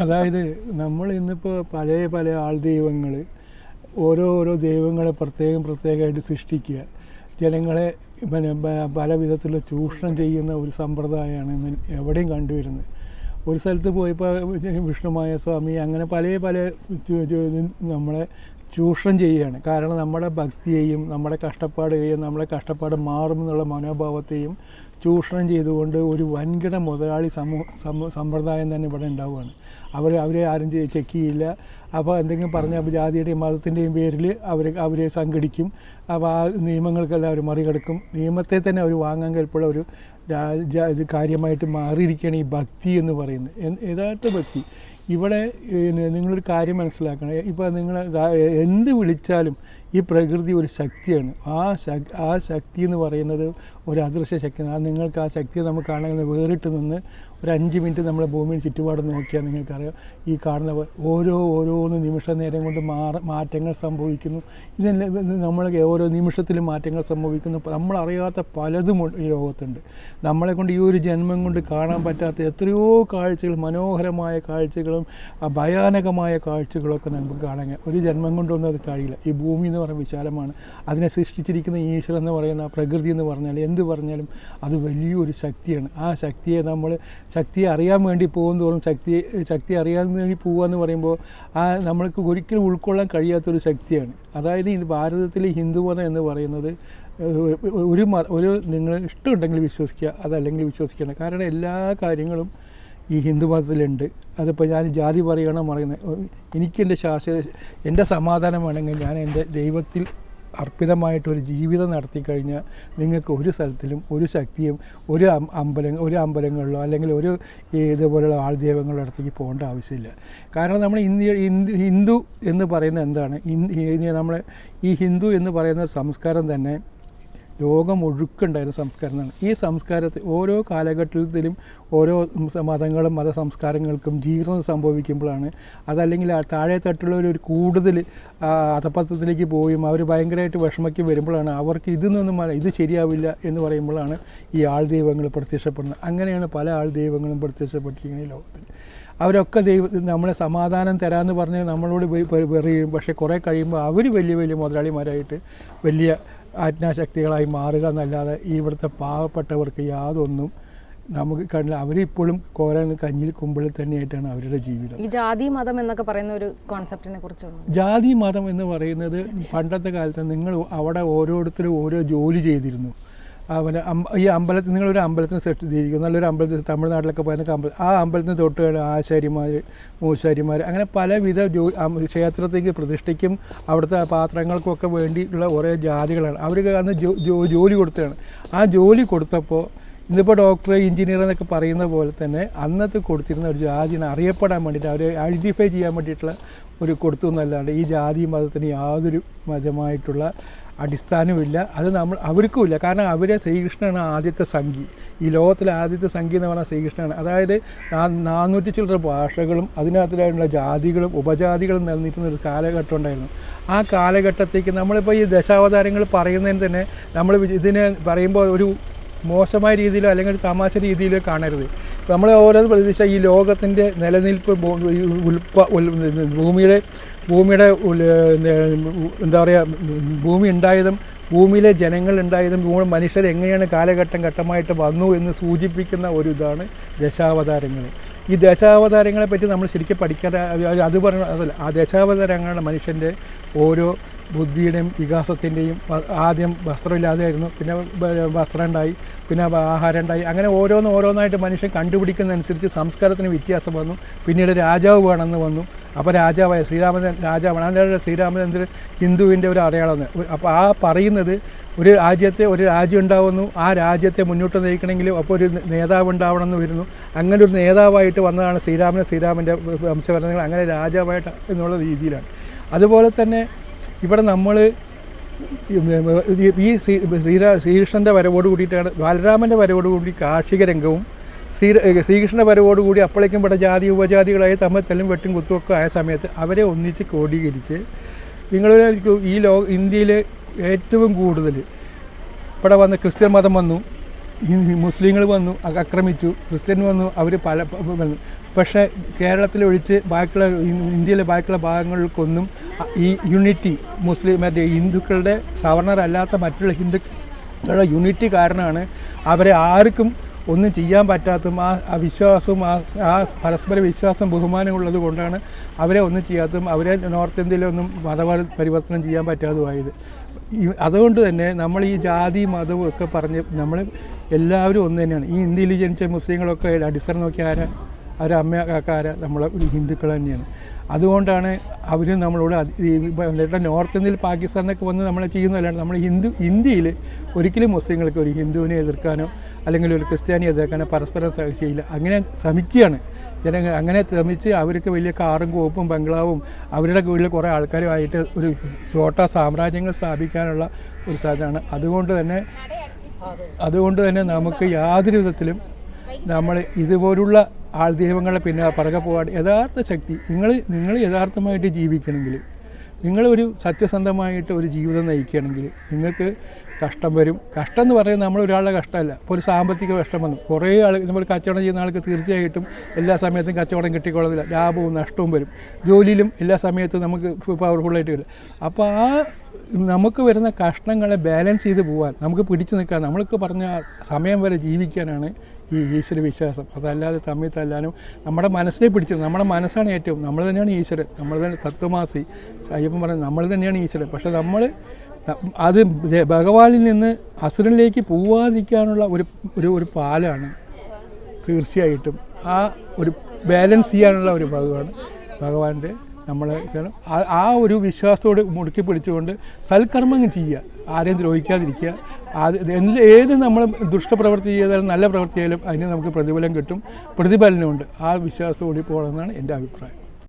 അതായത് നമ്മൾ ഇന്നിപ്പോൾ പല പല ആൾ ദൈവങ്ങൾ ഓരോ ഓരോ ദൈവങ്ങളെ പ്രത്യേകം പ്രത്യേകമായിട്ട് സൃഷ്ടിക്കുക. ജനങ്ങളെ പിന്നെ പല വിധത്തിലുള്ള ചൂഷണം ചെയ്യുന്ന ഒരു സമ്പ്രദായമാണ് ഇന്ന് എവിടെയും കണ്ടുവരുന്നത്. ഒരു സ്ഥലത്ത് പോയപ്പോൾ വിഷ്ണുമായ സ്വാമി അങ്ങനെ പല പല നമ്മളെ ചൂഷണം ചെയ്യുകയാണ്. കാരണം നമ്മുടെ ഭക്തിയെയും നമ്മുടെ കഷ്ടപ്പാടുകയും നമ്മുടെ കഷ്ടപ്പാട് മാറുമെന്നുള്ള മനോഭാവത്തെയും ചൂഷണം ചെയ്തുകൊണ്ട് ഒരു വൻകിട മുതലാളി സമൂഹ സമൂ സമ്പ്രദായം തന്നെ ഇവിടെ ഉണ്ടാവുകയാണ്. അവർ അവരെ ആരും ചെക്ക് ചെയ്യില്ല. അപ്പോൾ എന്തെങ്കിലും പറഞ്ഞ ജാതിയുടെയും മതത്തിന്റെയും പേരിൽ അവർ അവരെ സംഘടിക്കും. അപ്പോൾ ആ നിയമങ്ങൾക്കെല്ലാം അവർ മറികടക്കും. നിയമത്തെ തന്നെ അവർ വാങ്ങാൻ കൽപ്പുള്ള ഒരു കാര്യമായിട്ട് മാറിയിരിക്കുകയാണ് ഈ ഭക്തി എന്ന് പറയുന്നത്. യഥാർത്ഥ ഭക്തി. ഇവിടെ നിങ്ങളൊരു കാര്യം മനസ്സിലാക്കണം. ഇപ്പോൾ നിങ്ങൾ എന്ത് വിളിച്ചാലും ഈ പ്രകൃതി ഒരു ശക്തിയാണ്. ആ ശക് ആ ശക്തി എന്ന് പറയുന്നത് ഒരു അദൃശ്യ ശക്തിയാണ്. നിങ്ങൾക്ക് ആ ശക്തിയെ നമുക്ക് കാണുന്നത് വേറിട്ട് നിന്ന് ഒരു അഞ്ച് മിനിറ്റ് നമ്മൾ ഭൂമിയിൽ ചുറ്റുപാട് നോക്കിയാൽ നിങ്ങൾക്കറിയാം. ഈ കാണുന്ന ഓരോ ഓരോന്ന് നിമിഷ നേരം കൊണ്ട് മാറ മാറ്റങ്ങൾ സംഭവിക്കുന്നു. ഇതെല്ലാം ഇത് നമ്മൾ ഓരോ നിമിഷത്തിലും മാറ്റങ്ങൾ സംഭവിക്കുന്നു. നമ്മളറിയാത്ത പലതും ഈ ലോകത്തുണ്ട്. നമ്മളെ കൊണ്ട് ഈ ഒരു ജന്മം കൊണ്ട് കാണാൻ പറ്റാത്ത എത്രയോ കാഴ്ചകൾ മനോഹരമായ കാഴ്ചകളും ഭയാനകമായ കാഴ്ചകളൊക്കെ നമുക്ക് കാണാൻ ഒരു ജന്മം കൊണ്ടൊന്നും അത് കഴിയില്ല. ഈ ഭൂമി എന്ന് പറയുന്ന വിശാലമാണ്. അതിനെ സൃഷ്ടിച്ചിരിക്കുന്ന ഈശ്വരൻ എന്ന് പറയുന്ന പ്രകൃതി എന്ന് പറഞ്ഞാൽ എന്ത് പറഞ്ഞാലും അത് വലിയൊരു ശക്തിയാണ്. ആ ശക്തിയെ നമ്മൾ ശക്തിയെ അറിയാൻ വേണ്ടി പോകും തോറും ശക്തി ശക്തി അറിയാൻ വേണ്ടി പോകുക എന്ന് പറയുമ്പോൾ ആ നമ്മൾക്ക് ഒരിക്കലും ഉൾക്കൊള്ളാൻ കഴിയാത്തൊരു ശക്തിയാണ്. അതായത് ഈ ഭാരതത്തിലെ ഹിന്ദുമതം എന്ന് പറയുന്നത് ഒരു ഒരു നിങ്ങൾ ഇഷ്ടമുണ്ടെങ്കിൽ വിശ്വസിക്കുക അതല്ലെങ്കിൽ വിശ്വസിക്കണം കാരണം എല്ലാ കാര്യങ്ങളും ഈ ഹിന്ദു മതത്തിലുണ്ട് അതിപ്പോൾ ഞാൻ ജാതി പറയണം പറയുന്നത് എനിക്കെന്റെ ശാശ്വത എന്റെ സമാധാനം വേണമെങ്കിൽ ഞാൻ എന്റെ ദൈവത്തിൽ അർപ്പിതമായിട്ടൊരു ജീവിതം നടത്തി കഴിഞ്ഞാൽ നിങ്ങൾക്ക് ഒരു സ്ഥലത്തിലും ഒരു ശക്തിയും ഒരു അമ്പലം ഒരു അമ്പലങ്ങളിലോ അല്ലെങ്കിൽ ഒരു ഇതുപോലെയുള്ള ആൾദൈവങ്ങളുടെ അടുത്തേക്ക് പോകേണ്ട ആവശ്യമില്ല. കാരണം നമ്മൾ ഇന്ത്യ ഹിന്ദു ഹിന്ദു എന്ന് പറയുന്നത് എന്താണ്? നമ്മൾ ഈ ഹിന്ദു എന്ന് പറയുന്ന സംസ്കാരം തന്നെ ലോകം ഒഴുക്കുണ്ടായിരുന്ന സംസ്കാരമാണ് ഈ സംസ്കാരത്തിൽ ഓരോ കാലഘട്ടത്തിലും ഓരോ മതങ്ങളും മത സംസ്കാരങ്ങൾക്കും ജീർണം സംഭവിക്കുമ്പോഴാണ് അതല്ലെങ്കിൽ താഴെ തട്ടുള്ളവർ കൂടുതൽ ആ, പോയും അവർ ഭയങ്കരമായിട്ട് വിഷമയ്ക്ക് വരുമ്പോഴാണ് അവർക്ക് ഇതിൽ നിന്നും ഇത് ശരിയാവില്ല എന്ന് പറയുമ്പോഴാണ് ഈ ആൾ ദൈവങ്ങൾ പ്രത്യക്ഷപ്പെടുന്നത്. അങ്ങനെയാണ് പല ആൾ ദൈവങ്ങളും പ്രത്യക്ഷപ്പെട്ടിരിക്കുന്നത് ഈ ലോകത്തിൽ. അവരൊക്കെ ദൈവ നമ്മളെ സമാധാനം തരാമെന്ന് പറഞ്ഞ് നമ്മളോട് വെറിയും. പക്ഷേ കുറേ കഴിയുമ്പോൾ അവർ വലിയ വലിയ മുതലാളിമാരായിട്ട് വലിയ ആജ്ഞാശക്തികളായി മാറുക എന്നല്ലാതെ ഈ ഇവിടുത്തെ പാവപ്പെട്ടവർക്ക് യാതൊന്നും നമുക്ക് കണ്ടില്ല. അവരിപ്പോഴും കോരൻ കഞ്ഞിൽ കുമ്പിളിൽ തന്നെയായിട്ടാണ് അവരുടെ ജീവിതം. ജാതി മതം എന്നൊക്കെ പറയുന്ന ഒരു കോൺസെപ്റ്റിനെ കുറിച്ചൊന്നും. ജാതി മതം എന്ന് പറയുന്നത് പണ്ടത്തെ കാലത്ത് നിങ്ങൾ അവിടെ ഓരോരുത്തരും ഓരോ ജോലി ചെയ്തിരുന്നു. അവന് ഈ അമ്പലത്തിൽ നിങ്ങളൊരു അമ്പലത്തിന് സെറ്റ് ചെയ്തിരിക്കും നല്ലൊരു അമ്പലത്തിൽ തമിഴ്നാട്ടിലൊക്കെ പോയാൽ അമ്പലം ആ അമ്പലത്തിന് തൊട്ട് ആശാരിമാർ മൂശാരിമാർ അങ്ങനെ പലവിധ ജോ ക്ഷേത്രത്തേക്ക് പ്രതിഷ്ഠയ്ക്കും അവിടുത്തെ പാത്രങ്ങൾക്കൊക്കെ വേണ്ടിയിട്ടുള്ള കുറേ ജാതികളാണ്. അവർക്ക് അന്ന് ജോ- ജോലി കൊടുത്തതാണ്. ആ ജോലി കൊടുത്തപ്പോൾ ഇന്നിപ്പോൾ ഡോക്ടർ എഞ്ചിനീയർ എന്നൊക്കെ പറയുന്ന പോലെ തന്നെ അന്നത്തെ കൊടുത്തിരുന്ന ഒരു ജാതിനെ അറിയപ്പെടാൻ വേണ്ടിയിട്ട് അവരെ ഐഡന്റിഫൈ ചെയ്യാൻ വേണ്ടിയിട്ടുള്ള ഒരു കൊടുത്തു എന്നല്ലാണ്ട് ഈ ജാതി മതത്തിന് യാതൊരു മതമായിട്ടുള്ള അടിസ്ഥാനമില്ല അത് നമ്മൾ അവർക്കുമില്ല. കാരണം അവരെ ശ്രീകൃഷ്ണനാണ് ആദ്യത്തെ സംഖ്യ ഈ ലോകത്തിലെ ആദ്യത്തെ സംഖ്യ എന്ന് പറഞ്ഞാൽ ശ്രീകൃഷ്ണനാണ്. അതായത് നാനൂറ്റി ചില്ലറ ഭാഷകളും അതിനകത്തിലായിട്ടുള്ള ജാതികളും ഉപജാതികളും നിലനിൽക്കുന്ന ഒരു കാലഘട്ടം ഉണ്ടായിരുന്നു. ആ കാലഘട്ടത്തേക്ക് നമ്മളിപ്പോൾ ഈ ദശാവതാരങ്ങൾ പറയുന്നതിന് തന്നെ നമ്മൾ ഇതിനെ പറയുമ്പോൾ ഒരു മോശമായ രീതിയിലോ അല്ലെങ്കിൽ തമാശ രീതിയിലോ കാണരുത്. നമ്മൾ ഓരോ പ്രതീക്ഷ ഈ ലോകത്തിന്റെ നിലനിൽപ്പ് ഉൽപ്പ ഭൂമിയുടെ ഭൂമിയുടെ എന്താ പറയുക ഭൂമി ഉണ്ടായതും ഭൂമിയിലെ ജനങ്ങൾ ഉണ്ടായതും ഭൂമി മനുഷ്യർ എങ്ങനെയാണ് കാലഘട്ടം ഘട്ടമായിട്ട് വന്നു എന്ന് സൂചിപ്പിക്കുന്ന ഒരു ഇതാണ് ദശാവതാരങ്ങൾ. ഈ ദശാവതാരങ്ങളെ പറ്റി നമ്മൾ ശരിക്കും പഠിക്കാതെ അത് പറഞ്ഞ അതല്ല ആ ദശാവതാരങ്ങളാണ് മനുഷ്യന്റെ ഓരോ ബുദ്ധിയുടെയും വികാസത്തിന്റെയും ആദ്യം വസ്ത്രമില്ലാതെയായിരുന്നു പിന്നെ വസ്ത്രം ഉണ്ടായി പിന്നെ ആഹാരം ഉണ്ടായി അങ്ങനെ ഓരോന്ന് ഓരോന്നായിട്ട് മനുഷ്യൻ കണ്ടുപിടിക്കുന്നതനുസരിച്ച് സംസ്കാരത്തിന് വ്യത്യാസം വന്നു. പിന്നീട് രാജാവ് വേണമെന്ന് വന്നു. അപ്പോൾ രാജാവായ ശ്രീരാമചന്ദ്രൻ രാജാവാണ്. അതിന്റെ ശ്രീരാമചന്ദ്രൻ ഹിന്ദുവിന്റെ ഒരു അടയാളമാണ്. അപ്പോൾ ആ പറയുന്നത് ഒരു രാജ്യത്തെ ഒരു രാജ്യം ഉണ്ടാവുന്നു. ആ രാജ്യത്തെ മുന്നോട്ട് നയിക്കണമെങ്കിൽ അപ്പോൾ ഒരു നേതാവ് ഉണ്ടാവണം എന്ന് വരുന്നു. അങ്ങനെ ഒരു നേതാവായിട്ട് വന്നതാണ് ശ്രീരാമൻ. ശ്രീരാമന്റെ വംശവരണങ്ങൾ അങ്ങനെ രാജാവായിട്ട് എന്നുള്ള രീതിയിലാണ്. അതുപോലെ തന്നെ ഇവിടെ നമ്മൾ ഈ ശ്രീ ശ്രീകൃഷ്ണന്റെ വരവോട് കൂടിയിട്ടാണ് ബാലരാമന്റെ വരവോട് കൂടി കാർഷിക രംഗവും ശ്രീ ശ്രീകൃഷ്ണന്റെ വരവോട് കൂടി അപ്പോഴേക്കും ഇവിടെ ജാതി ഉപജാതികളായ തമ്മിൽ വെട്ടും കുത്തുമൊക്കെ ആയ സമയത്ത് അവരെ ഒന്നിച്ച് ക്രോഡീകരിച്ച് നിങ്ങൾ ഈ ലോ ഇന്ത്യയിൽ ഏറ്റവും കൂടുതൽ ഇവിടെ വന്ന് ക്രിസ്ത്യൻ മതം വന്നു മുസ്ലിങ്ങൾ വന്നു ആക്രമിച്ചു ക്രിസ്ത്യൻ വന്നു അവർ പല പക്ഷേ കേരളത്തിലൊഴിച്ച് ബാക്കിയുള്ള ഇന്ത്യയിലെ ബാക്കിയുള്ള ഭാഗങ്ങൾക്കൊന്നും ഈ യൂണിറ്റി മുസ്ലിം മറ്റേ ഹിന്ദുക്കളുടെ സവർണരല്ലാത്ത മറ്റുള്ള ഹിന്ദുക്കളുടെ യൂണിറ്റി കാരണമാണ് അവരെ ആർക്കും ഒന്നും ചെയ്യാൻ പറ്റാത്തതും ആ വിശ്വാസവും ആ ആ പരസ്പര വിശ്വാസം ബഹുമാനമുള്ളത് കൊണ്ടാണ് അവരെ ഒന്നും ചെയ്യാത്തതും അവരെ നോർത്ത് ഇന്ത്യയിലൊന്നും മതപര പരിവർത്തനം ചെയ്യാൻ പറ്റാതുമായത് അതുകൊണ്ട് തന്നെ നമ്മൾ ഈ ജാതി മതവും ഒക്കെ പറഞ്ഞ് നമ്മൾ എല്ലാവരും ഒന്ന് തന്നെയാണ്. ഈ ഇന്ത്യയിൽ ജനിച്ച മുസ്ലിങ്ങളൊക്കെ അടിസ്ഥാനം നോക്കി ആരാ അവരെ അമ്മ കാക്കാര നമ്മളെ ഹിന്ദുക്കൾ തന്നെയാണ്. അതുകൊണ്ടാണ് അവർ നമ്മളോട് എന്നിട്ട് നോർത്ത് ഇന്ത്യയിൽ പാകിസ്ഥാനൊക്കെ വന്ന് നമ്മളെ ചെയ്യുന്നതല്ലാണ്ട് നമ്മൾ ഹിന്ദു ഇന്ത്യയിൽ ഒരിക്കലും മുസ്ലിങ്ങൾക്ക് ഒരു ഹിന്ദുവിനെ എതിർക്കാനോ അല്ലെങ്കിൽ ഒരു ക്രിസ്ത്യാനിയെ എതിർക്കാനോ പരസ്പരം ചെയ്യില്ല. അങ്ങനെ ശ്രമിക്കുകയാണ്. ജനങ്ങൾ അങ്ങനെ ശ്രമിച്ച് അവർക്ക് വലിയ കാറും കോപ്പും ബംഗ്ലാവും അവരുടെ കീഴിൽ കുറേ ആൾക്കാരുമായിട്ട് ഒരു ഛോട്ട സാമ്രാജ്യങ്ങൾ സ്ഥാപിക്കാനുള്ള ഒരു സാധനമാണ് അതുകൊണ്ട് തന്നെ അതുകൊണ്ട് തന്നെ നമുക്ക് യാതൊരു വിധത്തിലും നമ്മൾ ഇതുപോലുള്ള ആൾ ദൈവങ്ങളെ പിന്നെ പറകെ പോകാൻ യഥാർത്ഥ ശക്തി. നിങ്ങൾ നിങ്ങൾ യഥാർത്ഥമായിട്ട് ജീവിക്കണമെങ്കിൽ നിങ്ങളൊരു സത്യസന്ധമായിട്ട് ഒരു ജീവിതം നയിക്കുകയാണെങ്കിൽ നിങ്ങൾക്ക് കഷ്ടം വരും. കഷ്ടം എന്ന് പറയുന്നത് നമ്മൾ ഒരാളുടെ കഷ്ടമല്ല. ഇപ്പോൾ ഒരു സാമ്പത്തിക കഷ്ടം വന്നു. കുറേ ആൾ നമ്മൾ കച്ചവടം ചെയ്യുന്ന ആൾക്ക് തീർച്ചയായിട്ടും എല്ലാ സമയത്തും കച്ചവടം കിട്ടിക്കൊള്ളുന്നില്ല ലാഭവും നഷ്ടവും വരും. ജോലിയിലും എല്ലാ സമയത്തും നമുക്ക് പവർഫുള്ളായിട്ട് വരും. അപ്പോൾ ആ നമുക്ക് വരുന്ന കഷ്ണങ്ങളെ ബാലൻസ് ചെയ്ത് പോകാൻ നമുക്ക് പിടിച്ചു നിൽക്കാൻ നമ്മൾക്ക് പറഞ്ഞ സമയം വരെ ജീവിക്കാനാണ് ഈ ഈശ്വര വിശ്വാസം. അതല്ലാതെ തമ്മിൽ തല്ലാനും നമ്മുടെ മനസ്സിനെ പിടിച്ചത് നമ്മുടെ മനസ്സാണ് ഏറ്റവും. നമ്മൾ തന്നെയാണ് ഈശ്വരൻ. നമ്മൾ തന്നെ തത്വമാസി. അയ്യപ്പൻ പറഞ്ഞത് നമ്മൾ തന്നെയാണ് ഈശ്വരൻ. പക്ഷേ നമ്മൾ അത് ഭഗവാനിൽ നിന്ന് അസുരനിലേക്ക് പോവാതിരിക്കാനുള്ള ഒരു ഒരു ഒരു പാലാണ് തീർച്ചയായിട്ടും ആ ഒരു ബാലൻസ് ചെയ്യാനുള്ള ഒരു ഭാഗമാണ് ഭഗവാന്റെ നമ്മളെ ആ- ഒരു വിശ്വാസത്തോട് മുടുക്കി പിടിച്ചുകൊണ്ട് സൽക്കർമ്മങ്ങൾ ചെയ്യുക. ആരെയും ദ്രോഹിക്കാതിരിക്കുക. അത് ഏത് നമ്മൾ ദുഷ്ടപ്രവൃത്തി ചെയ്താലും നല്ല പ്രവൃത്തി ചെയ്താലും അതിന് നമുക്ക് പ്രതിഫലം കിട്ടും. പ്രതിഫലനമുണ്ട്. ആ വിശ്വാസത്തോടെ പോകണമെന്നാണ് എന്റെ അഭിപ്രായം.